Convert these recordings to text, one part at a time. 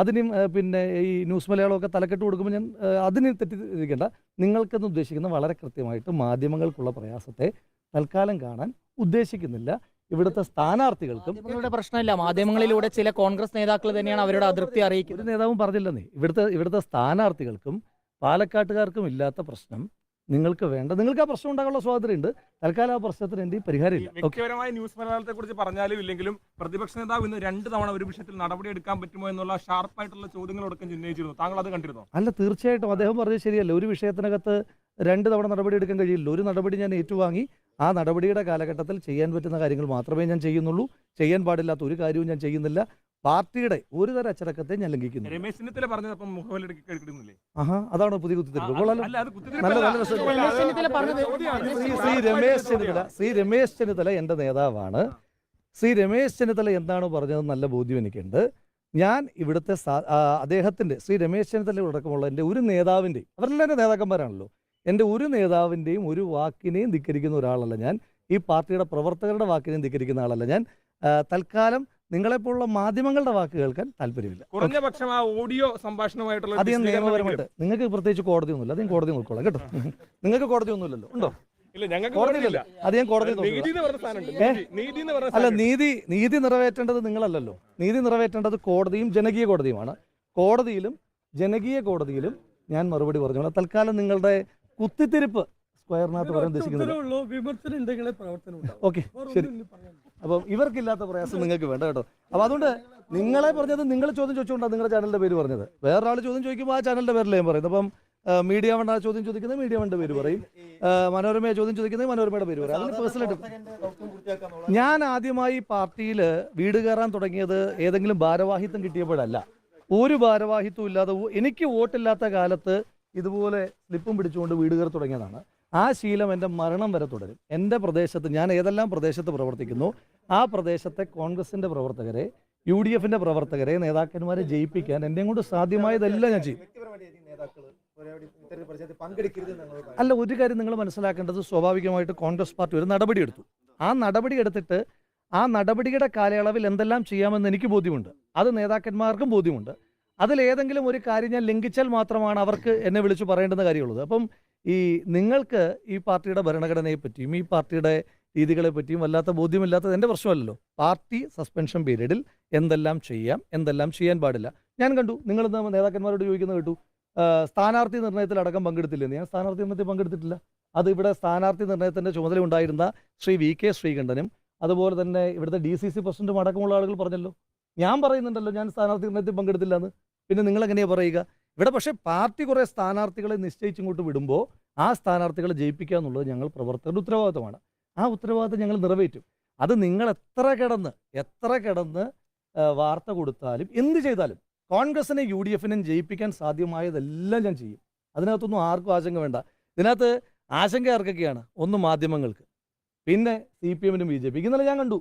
അതിനും പിന്നെ ഈ ന്യൂസ് മലയാളമൊക്കെ തലക്കെട്ട് കൊടുക്കുമ്പോൾ ഞാൻ അതിനെ തെറ്റിദ്ധരിക്കേണ്ട. നിങ്ങൾക്കെന്ന് ഉദ്ദേശിക്കുന്ന വളരെ കൃത്യമായിട്ട് മാധ്യമങ്ങൾക്കുള്ള പ്രയാസത്തെ തൽക്കാലം കാണാൻ ഉദ്ദേശിക്കുന്നില്ല. ഇവിടുത്തെ സ്ഥാനാർത്ഥികൾക്കും പ്രശ്നമില്ല. മാധ്യമങ്ങളിലൂടെ ചില കോൺഗ്രസ് നേതാക്കൾ തന്നെയാണ് അവരുടെ അതൃപ്തി അറിയിക്കുന്നത്. നേതാവും പറഞ്ഞില്ലെന്നേ. ഇവിടുത്തെ ഇവിടുത്തെ സ്ഥാനാർത്ഥികൾക്കും പാലക്കാട്ടുകാർക്കും ഇല്ലാത്ത പ്രശ്നം നിങ്ങൾക്ക് വേണ്ട. നിങ്ങൾക്ക് ആ പ്രശ്നം ഉണ്ടാകാനുള്ള സ്വാതന്ത്ര്യമുണ്ട്. തൽക്കാലം ആ പ്രശ്നത്തിന് എന്ത് പരിഹാരമില്ല. വ്യക്തിപരമായ ന്യൂസ് മലയാളത്തെ കുറിച്ച് പറഞ്ഞാലും ഇല്ലെങ്കിലും പ്രതിപക്ഷ നേതാവ് ഇന്ന് രണ്ട് തവണ ഒരു വിഷയത്തിൽ നടപടി എടുക്കാൻ പറ്റുമോ എന്നുള്ള ഷാർപ്പായിട്ടുള്ള ചോദ്യങ്ങളോടൊക്കെ ഉന്നയിച്ചിരുന്നു. താങ്കൾ അത് കണ്ടിരുന്നു? അല്ല തീർച്ചയായിട്ടും. അദ്ദേഹം പറഞ്ഞത് ശരിയല്ല. ഒരു വിഷയത്തിനകത്ത് രണ്ട് തവണ നടപടി എടുക്കാൻ കഴിയില്ല. ഒരു നടപടി ഞാൻ ഏറ്റുവാങ്ങി. ആ നടപടിയുടെ കാലഘട്ടത്തിൽ ചെയ്യാൻ പറ്റുന്ന കാര്യങ്ങൾ മാത്രമേ ഞാൻ ചെയ്യുന്നുള്ളൂ. ചെയ്യാൻ പാടില്ലാത്ത ഒരു കാര്യവും ഞാൻ ചെയ്യുന്നില്ല. പാർട്ടിയുടെ ഒരു തരം അച്ചടക്കത്തെ ഞാൻ ലംഘിക്കുന്നു. രമേശ് ചെന്നിത്തല പറഞ്ഞത് അപ്പം മുഖവിലെടുക്കി എടുക്കുന്നില്ലേ ആഹാ അതാണോ പുതിയ കുത്തിത്തിരിപ്പ്. നല്ല. നല്ല ശ്രീ രമേശ് ചെന്നിത്തല ശ്രീ രമേശ് ചെന്നിത്തല എന്റെ നേതാവാണ്. ശ്രീ രമേശ് ചെന്നിത്തല എന്താണ് പറഞ്ഞത് നല്ല ബോധ്യം എനിക്കുണ്ട്. ഞാൻ ഇവിടുത്തെ അദ്ദേഹത്തിന്റെ അദ്ദേഹത്തിന്റെ ശ്രീ രമേശ് ചെന്നിത്തല അടക്കമുള്ള എന്റെ ഒരു നേതാവിന്റെയും അവരെല്ലാം എന്റെ നേതാക്കന്മാരാണല്ലോ. എന്റെ ഒരു നേതാവിന്റെയും ഒരു വാക്കിനെയും ധിക്കരിക്കുന്ന ഒരാളല്ല ഞാൻ. ഈ പാർട്ടിയുടെ പ്രവർത്തകരുടെ വാക്കിനെയും ധിക്കരിക്കുന്ന ആളല്ല ഞാൻ. തൽക്കാലം നിങ്ങളെപ്പോലുള്ള മാധ്യമങ്ങളുടെ വാക്ക് കേൾക്കാൻ താല്പര്യമില്ല. കുറഞ്ഞ പക്ഷം ആ ഓഡിയോ സംഭാഷണമായിട്ടുള്ള അധികം നിയമപരമായിട്ട് നിങ്ങൾക്ക് പ്രത്യേകിച്ച് കോടതി ഒന്നുമില്ല. അധികം കോടതി നോക്കോളാം കേട്ടോ? നിങ്ങൾക്ക് ഉണ്ടോ? കോടതി എന്ന് പറഞ്ഞ അല്ല നീതി നീതി നിറവേറ്റേണ്ടത് നിങ്ങളല്ലല്ലോ. നീതി നിറവേറ്റേണ്ടത് കോടതിയും ജനകീയ കോടതിയുമാണ്. കോടതിയിലും ജനകീയ കോടതിയിലും ഞാൻ മറുപടി പറഞ്ഞോളാം. തൽക്കാലം നിങ്ങളുടെ കുത്തിത്തിരിപ്പ് സ്ക്വയറിനകത്ത് പറയാൻ ഉദ്ദേശിക്കുന്നത് ഓക്കെ ശരി. അപ്പം ഇവർക്കില്ലാത്ത പ്രയാസം നിങ്ങൾക്ക് വേണ്ട കേട്ടോ. അപ്പോൾ അതുകൊണ്ട് നിങ്ങളെ പറഞ്ഞത് നിങ്ങൾ ചോദ്യം ചോദിച്ചുകൊണ്ടാണ് നിങ്ങളുടെ ചാനലിന്റെ പേര് പറഞ്ഞത്. വേറൊരാൾ ചോദ്യം ചോദിക്കുമ്പോൾ ആ ചാനലിന്റെ പേരിലേ ഞാൻ പറയുന്നത്. അപ്പം മീഡിയ വണ്ട ചോദ്യം ചോദിക്കുന്നത് മീഡിയ വണ്ട പേര് പറയും. മനോരമയെ മനോരമ ചോദ്യം ചോദിക്കുന്നത് മനോരമയുടെ പേര് പറയും. അതിന് പേഴ്സണലായിട്ട് ഞാൻ ആദ്യമായി പാർട്ടിയിൽ വീട് കയറാൻ തുടങ്ങിയത് ഏതെങ്കിലും ഭാരവാഹിത്വം കിട്ടിയപ്പോഴല്ല. ഒരു ഭാരവാഹിത്വം ഇല്ലാതെ എനിക്ക് വോട്ടില്ലാത്ത കാലത്ത് ഇതുപോലെ സ്ലിപ്പും പിടിച്ചുകൊണ്ട് വീട് കയറി തുടങ്ങിയതാണ്. ആ ശീലം എന്റെ മരണം വരെ തുടരും. എന്റെ പ്രദേശത്ത് ഞാൻ ഏതെല്ലാം പ്രദേശത്ത് പ്രവർത്തിക്കുന്നു? ആ പ്രദേശത്തെ കോൺഗ്രസിന്റെ പ്രവർത്തകരെ യു ഡി എഫിന്റെ പ്രവർത്തകരെ നേതാക്കന്മാരെ ജയിപ്പിക്കാൻ എന്നെ കൊണ്ട് സാധ്യമായതെല്ലാം ഞാൻ ചെയ്യും. അല്ല ഒരു കാര്യം നിങ്ങൾ മനസ്സിലാക്കേണ്ടത് സ്വാഭാവികമായിട്ട് കോൺഗ്രസ് പാർട്ടി ഒരു നടപടി എടുത്തു. ആ നടപടി എടുത്തിട്ട് ആ നടപടിയുടെ കാലയളവിൽ എന്തെല്ലാം ചെയ്യാമെന്ന് എനിക്ക് ബോധ്യമുണ്ട്. അത് നേതാക്കന്മാർക്കും ബോധ്യമുണ്ട്. അതിലേതെങ്കിലും ഒരു കാര്യം ഞാൻ ലംഘിച്ചാൽ മാത്രമാണ് അവർക്ക് എന്നെ വിളിച്ചു പറയേണ്ടുന്ന കാര്യമുള്ളത്. അപ്പം ഈ നിങ്ങൾക്ക് ഈ പാർട്ടിയുടെ ഭരണഘടനയെ പറ്റിയും ഈ പാർട്ടിയുടെ രീതികളെ പറ്റിയും വല്ലാത്ത ബോധ്യമില്ലാത്തത് എന്റെ പ്രശ്നമല്ലല്ലോ. പാർട്ടി സസ്പെൻഷൻ പീരീഡിൽ എന്തെല്ലാം ചെയ്യാം എന്തെല്ലാം ചെയ്യാൻ പാടില്ല. ഞാൻ കണ്ടു നിങ്ങൾ നേതാക്കന്മാരോട് ചോദിക്കുന്നത് കേട്ടു സ്ഥാനാർത്ഥി നിർണയത്തിൽ അടക്കം പങ്കെടുത്തില്ലെന്ന്. ഞാൻ സ്ഥാനാർത്ഥി നിർണയത്തിൽ പങ്കെടുത്തിട്ടില്ല. അത് ഇവിടെ സ്ഥാനാർത്ഥി നിർണയത്തിന്റെ ചുമതല ഉണ്ടായിരുന്ന ശ്രീ വി കെ ശ്രീകണ്ഠനും അതുപോലെ തന്നെ ഇവിടുത്തെ ഡി സി സി പ്രസിഡന്റും അടക്കമുള്ള ആളുകൾ പറഞ്ഞല്ലോ. ഞാൻ പറയുന്നുണ്ടല്ലോ ഞാൻ സ്ഥാനാർത്ഥി നിർണയത്തിൽ പങ്കെടുത്തില്ല എന്ന് പിന്നെ നിങ്ങൾ എങ്ങനെയാണ് പറയുക? ഇവിടെ പക്ഷേ പാർട്ടി കുറേ സ്ഥാനാർത്ഥികളെ നിശ്ചയിച്ചിങ്ങോട്ട് വിടുമ്പോൾ ആ സ്ഥാനാർത്ഥികളെ ജയിപ്പിക്കുക എന്നുള്ളത് ഞങ്ങൾ പ്രവർത്തകരുടെ ഉത്തരവാദിത്തമാണ്. ആ ഉത്തരവാദിത്തം ഞങ്ങൾ നിറവേറ്റും. അത് നിങ്ങൾ എത്ര കിടന്ന് എത്ര കിടന്ന് വാർത്ത കൊടുത്താലും എന്ത് ചെയ്താലും കോൺഗ്രസിനെ യു ഡി എഫിനെയും ജയിപ്പിക്കാൻ സാധ്യമായതെല്ലാം ഞാൻ ചെയ്യും. അതിനകത്തൊന്നും ആർക്കും ആശങ്ക വേണ്ട. ഇതിനകത്ത് ആശങ്ക ആർക്കൊക്കെയാണ്? ഒന്ന് മാധ്യമങ്ങൾക്ക്. പിന്നെ സി പി എമ്മിനും ബി ജെ പിക്ക് ഇന്നലെ ഞാൻ കണ്ടു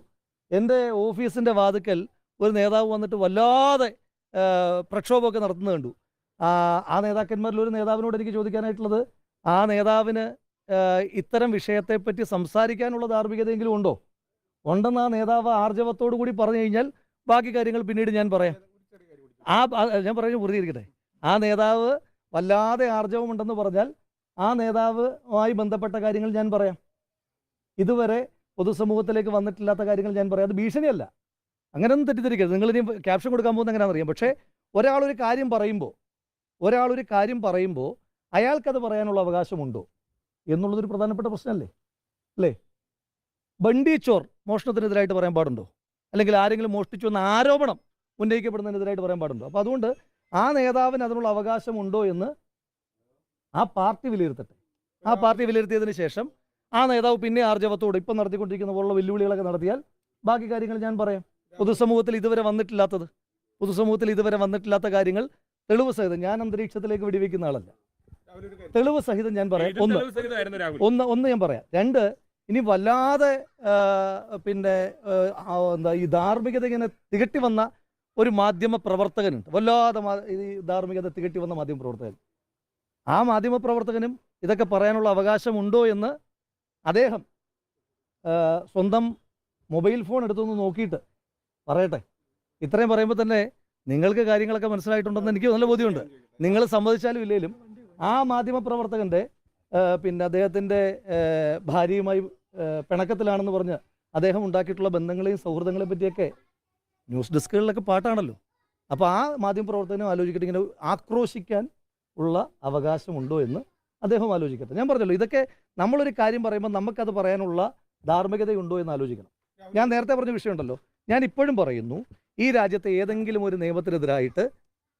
എന്റെ ഓഫീസിന്റെ വാതുക്കൽ ഒരു നേതാവ് വന്നിട്ട് വല്ലാതെ പ്രക്ഷോഭമൊക്കെ നടത്തുന്നത് കണ്ടു. ആ നേതാക്കന്മാരിൽ ഒരു നേതാവിനോട് എനിക്ക് ചോദിക്കാനായിട്ടുള്ളത് ആ നേതാവിന് ഇത്തരം വിഷയത്തെ പറ്റി സംസാരിക്കാനുള്ള ധാർമ്മികതയെങ്കിലും ഉണ്ടോ? ഉണ്ടെന്ന് ആ നേതാവ് ആർജവത്തോടു കൂടി പറഞ്ഞു കഴിഞ്ഞാൽ ബാക്കി കാര്യങ്ങൾ പിന്നീട് ഞാൻ പറയാം. ആ ഞാൻ പറഞ്ഞു പൂർത്തീകരിക്കട്ടെ ആ നേതാവ് വല്ലാതെ ആർജവമുണ്ടെന്ന് പറഞ്ഞാൽ ആ നേതാവുമായി ബന്ധപ്പെട്ട കാര്യങ്ങൾ ഞാൻ പറയാം. ഇതുവരെ പൊതുസമൂഹത്തിലേക്ക് വന്നിട്ടില്ലാത്ത കാര്യങ്ങൾ ഞാൻ പറയാം. അത് ഭീഷണിയല്ല. അങ്ങനെയൊന്നും തെറ്റിദ്ധരിക്കരുത്. നിങ്ങളിനി ക്യാപ്ഷൻ കൊടുക്കാൻ പോകുന്ന എങ്ങനെയാണെന്ന് അറിയാം പക്ഷേ ഒരാളൊരു കാര്യം പറയുമ്പോൾ ഒരാളൊരു കാര്യം പറയുമ്പോൾ അയാൾക്കത് പറയാനുള്ള അവകാശമുണ്ടോ? എന്നുള്ളതൊരു പ്രധാനപ്പെട്ട പ്രശ്നമല്ലേ അല്ലേ? ബണ്ടി ചോർ മോഷണത്തിനെതിരായിട്ട് പറയാൻ പാടുണ്ടോ? അല്ലെങ്കിൽ ആരെങ്കിലും മോഷ്ടിച്ചു എന്ന ആരോപണം ഉന്നയിക്കപ്പെടുന്നതിനെതിരായിട്ട് പറയാൻ പാടുണ്ടോ? അപ്പോൾ അതുകൊണ്ട് ആ നേതാവിന് അതിനുള്ള അവകാശമുണ്ടോ എന്ന് ആ പാർട്ടി വിലയിരുത്തട്ടെ. ആ പാർട്ടി വിലയിരുത്തിയതിന് ശേഷം ആ നേതാവ് പിന്നെ ആർജവത്തോട് ഇപ്പം നടത്തിക്കൊണ്ടിരിക്കുന്ന പോലുള്ള വെല്ലുവിളികളൊക്കെ നടത്തിയാൽ ബാക്കി കാര്യങ്ങൾ ഞാൻ പറയാം. പൊതുസമൂഹത്തിൽ ഇതുവരെ വന്നിട്ടില്ലാത്തത്. പൊതുസമൂഹത്തിൽ ഇതുവരെ വന്നിട്ടില്ലാത്ത കാര്യങ്ങൾ തെളിവ് സഹിതം ഞാൻ അന്തരീക്ഷത്തിലേക്ക് വെടിവെക്കുന്ന ആളല്ല. തെളിവ് സഹിതം ഞാൻ പറയാം. ഒന്ന് ഒന്ന് ഒന്ന് ഞാൻ പറയാം. രണ്ട് ഇനി വല്ലാതെ പിന്നെ എന്താ ഈ ധാർമ്മികത ഇങ്ങനെ തികട്ടി വന്ന ഒരു മാധ്യമ പ്രവർത്തകനുണ്ട്. വല്ലാതെ ഈ ധാർമ്മികത തികട്ടി വന്ന മാധ്യമ പ്രവർത്തകൻ. ആ മാധ്യമ പ്രവർത്തകനും ഇതൊക്കെ പറയാനുള്ള അവകാശമുണ്ടോ എന്ന് അദ്ദേഹം സ്വന്തം മൊബൈൽ ഫോൺ എടുത്തൊന്ന് നോക്കിയിട്ട് പറയട്ടെ. ഇത്രയും പറയുമ്പോൾ തന്നെ നിങ്ങൾക്ക് കാര്യങ്ങളൊക്കെ മനസ്സിലായിട്ടുണ്ടെന്ന് എനിക്ക് നല്ല ബോധ്യമുണ്ട്. നിങ്ങൾ സമ്മതിച്ചാലും ഇല്ലെങ്കിലും ആ മാധ്യമ പ്രവർത്തകന്റെ പിന്നെ അദ്ദേഹത്തിന്റെ ആ, ഭാര്യയുമായി പിണക്കത്തിലാണെന്ന് പറഞ്ഞ് അദ്ദേഹം ഉണ്ടാക്കിയിട്ടുള്ള ബന്ധങ്ങളെയും സൗഹൃദങ്ങളെയും പറ്റിയൊക്കെ ന്യൂസ് ഡെസ്കുകളിലൊക്കെ പാട്ടാണല്ലോ. അപ്പോൾ ആ മാധ്യമ പ്രവർത്തകനും ആലോചിക്കട്ടെ ഇങ്ങനെ ആക്രോശിക്കാൻ ഉള്ള അവകാശമുണ്ടോ എന്ന് അദ്ദേഹം ആലോചിക്കട്ടെ. ഞാൻ പറഞ്ഞല്ലോ ഇതൊക്കെ നമ്മളൊരു കാര്യം പറയുമ്പോൾ നമുക്കത് പറയാനുള്ള ധാർമ്മികതയുണ്ടോ എന്ന് ആലോചിക്കണം. ഞാൻ നേരത്തെ പറഞ്ഞ വിഷയമുണ്ടല്ലോ. ഞാൻ ഇപ്പോഴും പറയുന്നു ഈ രാജ്യത്തെ ഏതെങ്കിലും ഒരു നിയമത്തിനെതിരായിട്ട്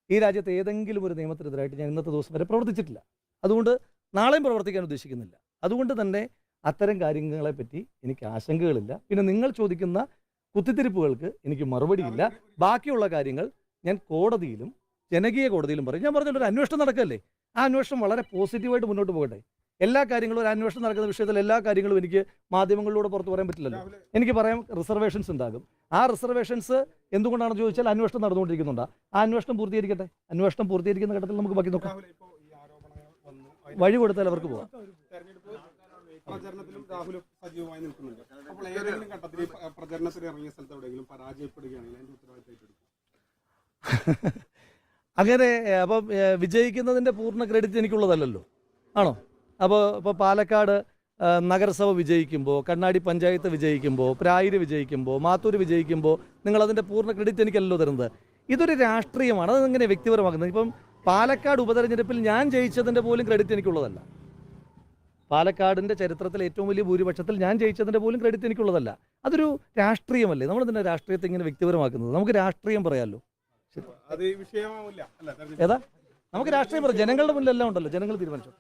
ഈ രാജ്യത്തെ ഏതെങ്കിലും ഒരു നിയമത്തിനെതിരായിട്ട് ഞാൻ ഇന്നത്തെ ദിവസം വരെ പ്രവർത്തിച്ചിട്ടില്ല. അതുകൊണ്ട് നാളെയും പ്രവർത്തിക്കാൻ ഉദ്ദേശിക്കുന്നില്ല. അതുകൊണ്ട് തന്നെ അത്തരം കാര്യങ്ങളെ പറ്റി എനിക്ക് ആശങ്കകളില്ല. പിന്നെ നിങ്ങൾ ചോദിക്കുന്ന കുത്തിത്തിരിപ്പുകൾക്ക് എനിക്ക് മറുപടിയില്ല. ബാക്കിയുള്ള കാര്യങ്ങൾ ഞാൻ കോടതിയിലും ജനകീയ കോടതിയിലും പറയും. ഞാൻ പറഞ്ഞല്ലോ ഒരു അന്വേഷണം നടക്കല്ലേ? ആ അന്വേഷണം വളരെ പോസിറ്റീവായിട്ട് മുന്നോട്ട് പോകട്ടെ. എല്ലാ കാര്യങ്ങളും ഒരു അന്വേഷണം നടക്കുന്ന വിഷയത്തിൽ എല്ലാ കാര്യങ്ങളും എനിക്ക് മാധ്യമങ്ങളിലൂടെ പുറത്ത് പറയാൻ പറ്റില്ലല്ലോ. എനിക്ക് പറയാം റിസർവേഷൻസ് ഉണ്ടാകും. ആ റിസർവേഷൻസ് എന്തുകൊണ്ടാണെന്ന് ചോദിച്ചാൽ അന്വേഷണം നടന്നുകൊണ്ടിരിക്കുന്നുണ്ട്. ആ അന്വേഷണം പൂർത്തീകരിക്കട്ടെ? അന്വേഷണം പൂർത്തീകരിക്കുന്ന ഘട്ടത്തിൽ നമുക്ക് ബാക്കി നോക്കാം. വഴി കൊടുത്താൽ അവർക്ക് പോകാം തെരഞ്ഞെടുപ്പ് പ്രചരണത്തിലും രാഹുൽ സജീവമായി നിൽക്കുന്നുണ്ട്. അപ്പോൾ ഏതെങ്കിലും ഘട്ടത്തിൽ ഈ പ- പ്രചരണത്തിന് ഇറങ്ങിയ സ്ഥലത്ത് എവിടെയെങ്കിലും പരാജയപ്പെടുകയാണെങ്കിൽ അതിന്റെ ഉത്തരവാദിത്തം അങ്ങനെ അപ്പം വിജയിക്കുന്നതിന്റെ പൂർണ ക്രെഡിറ്റ് എനിക്കുള്ളതല്ലല്ലോ. ആണോ? അപ്പോൾ ഇപ്പോൾ പാലക്കാട് നഗരസഭ വിജയിക്കുമ്പോൾ കണ്ണാടി പഞ്ചായത്ത് വിജയിക്കുമ്പോൾ പ്രായര് വിജയിക്കുമ്പോൾ മാത്തൂര് വിജയിക്കുമ്പോൾ നിങ്ങൾ അതിന്റെ പൂർണ ക്രെഡിറ്റ് എനിക്കല്ലോ തരുന്നത്. ഇതൊരു രാഷ്ട്രീയമാണ്. അത് എങ്ങനെ വ്യക്തിപരമാക്കുന്നത്? ഇപ്പം പാലക്കാട് ഉപതെരഞ്ഞെടുപ്പിൽ ഞാൻ ജയിച്ചതിന്റെ പോലും ക്രെഡിറ്റ് എനിക്കുള്ളതല്ല. പാലക്കാടിന്റെ ചരിത്രത്തിൽ ഏറ്റവും വലിയ ഭൂരിപക്ഷത്തിൽ ഞാൻ ജയിച്ചതിന്റെ പോലും ക്രെഡിറ്റ് എനിക്കുള്ളതല്ല. അതൊരു രാഷ്ട്രീയമല്ലേ? നമ്മൾ തന്നെ രാഷ്ട്രീയത്തെ ഇങ്ങനെ വ്യക്തിപരമാക്കുന്നത്? നമുക്ക് രാഷ്ട്രീയം പറയാമല്ലോ ഏതാ? നമുക്ക് രാഷ്ട്രീയം പറയാം. ജനങ്ങളുടെ മുന്നിലെല്ലാം ഉണ്ടല്ലോ. ജനങ്ങൾ തീരുമാനിച്ചു?